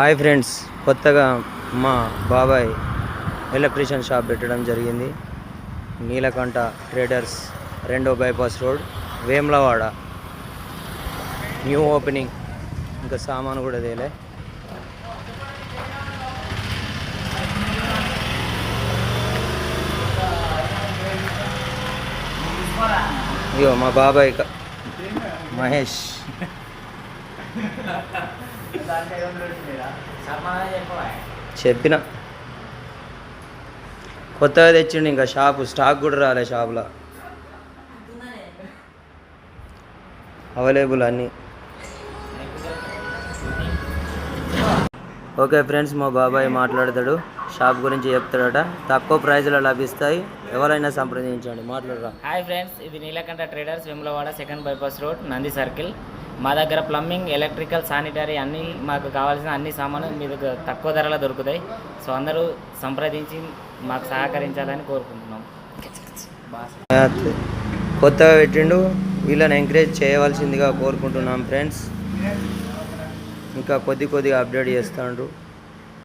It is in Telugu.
హాయ్ ఫ్రెండ్స్ కొత్తగా మా బాబాయ్ ఎలక్ట్రీషియన్ షాప్ పెట్టడం జరిగింది. నీలకంఠ ట్రేడర్స్ రెండో bypass road Vemulawada. New opening ఇంకా సామాను కూడా తేలే. ఇగో మా బాబాయ్ మహేష్. చెప్పిన. కొత్తగా తెచ్చిండు ఇంకా షాపు స్టాక్ కూడా రాలే షాపులో. అవైలబుల్ అన్నీ. ఓకే ఫ్రెండ్స్ మా బాబాయ్ మాట్లాడతాడు. షాప్ గురించి చెప్తాడట. తక్కువ ప్రైజ్లో లభిస్తాయి. ఎవరైనా సంప్రదించండి. మాట్లాడరా. హాయ్ ఫ్రెండ్స్ ఇది Neelakantha traders Vemulawada second bypass road Nandi circle. మా దగ్గర ప్లంబింగ్ ఎలక్ట్రికల్ శానిటరీ అన్నీ మాకు కావాల్సిన అన్ని సామాను మీ దగ్గర తక్కువ ధరలో దొరుకుతాయి. సో అందరూ సంప్రదించి మాకు సహకరించాలని కోరుకుంటున్నాం. కొత్తగా పెట్టిండు. వీళ్ళని ఎంకరేజ్ చేయవలసిందిగా కోరుకుంటున్నాం ఫ్రెండ్స్ ఇంకా కొద్ది కొద్దిగా అప్డేట్ చేస్తాండ్రు.